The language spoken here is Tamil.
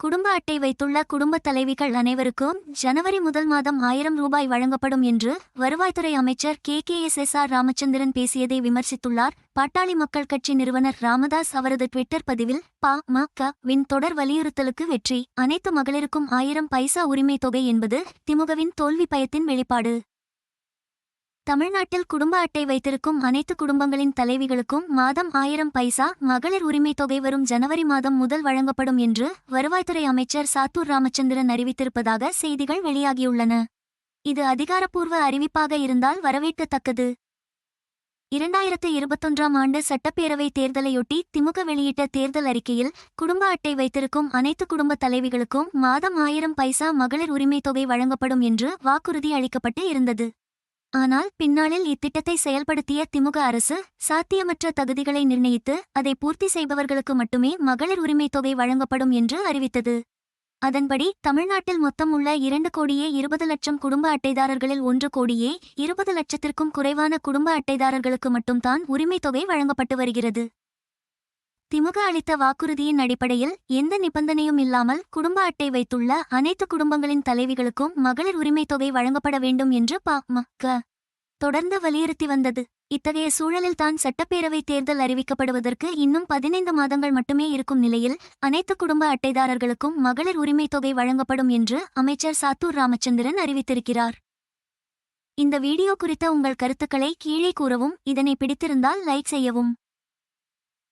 குடும்ப அட்டை வைத்துள்ள குடும்பத் தலைவிகள் அனைவருக்கும் ஜனவரி முதல் மாதம் ஆயிரம் ரூபாய் வழங்கப்படும் என்று வருவாய்த்துறை அமைச்சர் K. K. S. S. R. Ramachandran பேசியதை விமர்சித்துள்ளார். பாட்டாளி மக்கள் கட்சி நிறுவனர் ராமதாஸ் அவரது ட்விட்டர் பதிவில் பா. ம. க. வின் தொடர் வலியுறுத்தலுக்கு வெற்றி அனைத்து மகளிருக்கும் ஆயிரம் பைசா உரிமை தொகை என்பது திமுகவின் தோல்வி பயத்தின் வெளிப்பாடு. தமிழ்நாட்டில் குடும்ப அட்டை வைத்திருக்கும் அனைத்து குடும்பங்களின் தலைவிகளுக்கும் மாதம் ஆயிரம் பைசா மகளிர் உரிமை தொகை வரும் ஜனவரி மாதம் முதல் வழங்கப்படும் என்று வருவாய்த்துறை அமைச்சர் சாத்தூர் ராமச்சந்திரன் அறிவித்திருப்பதாக செய்திகள் வெளியாகியுள்ளன. இது அதிகாரப்பூர்வ அறிவிப்பாக இருந்தால் வரவேற்கத்தக்கது. இரண்டாயிரத்து இருபத்தொன்றாம் ஆண்டு சட்டப்பேரவை தேர்தலையொட்டி திமுக வெளியிட்ட தேர்தல் அறிக்கையில் குடும்ப அட்டை வைத்திருக்கும் அனைத்து குடும்ப தலைவிகளுக்கும் மாதம் ஆயிரம் பைசா மகளிர் உரிமை தொகை வழங்கப்படும் என்று வாக்குறுதி அளிக்கப்பட்டு இருந்தது. ஆனால் பின்னாளில் இத்திட்டத்தை செயல்படுத்திய திமுக அரசு சாத்தியமற்ற தகுதிகளை நிர்ணயித்து அதை பூர்த்தி செய்பவர்களுக்கு மட்டுமே மகளிர் உரிமைத் தொகை வழங்கப்படும் என்று அறிவித்தது. அதன்படி தமிழ்நாட்டில் மொத்தம் உள்ள இரண்டு கோடியே இருபது லட்சம் குடும்ப அட்டைதாரர்களில் ஒன்று கோடியே இருபது லட்சத்திற்கும் குறைவான குடும்ப அட்டைதாரர்களுக்கு மட்டும்தான் உரிமைத் தொகை வழங்கப்பட்டு வருகிறது. திமுக அளித்த வாக்குறுதியின் அடிப்படையில் எந்த நிபந்தனையும் இல்லாமல் குடும்ப அட்டை வைத்துள்ள அனைத்து குடும்பங்களின் தலைவிகளுக்கும் மகளிர் உரிமைத் தொகை வழங்கப்பட வேண்டும் என்று பாமக தொடர்ந்து வலியுறுத்தி வந்தது. இத்தகைய சூழலில்தான் சட்டப்பேரவை தேர்தல் அறிவிக்கப்படுவதற்கு இன்னும் பதினைந்து மாதங்கள் மட்டுமே இருக்கும் நிலையில் அனைத்து குடும்ப அட்டைதாரர்களுக்கும் மகளிர் உரிமைத் தொகை வழங்கப்படும் என்று அமைச்சர் சாத்தூர் ராமச்சந்திரன் அறிவித்திருக்கிறார். இந்த வீடியோ குறித்த உங்கள் கருத்துக்களை கீழே கூறவும் இதனை பிடித்திருந்தால் லைக் செய்யவும்.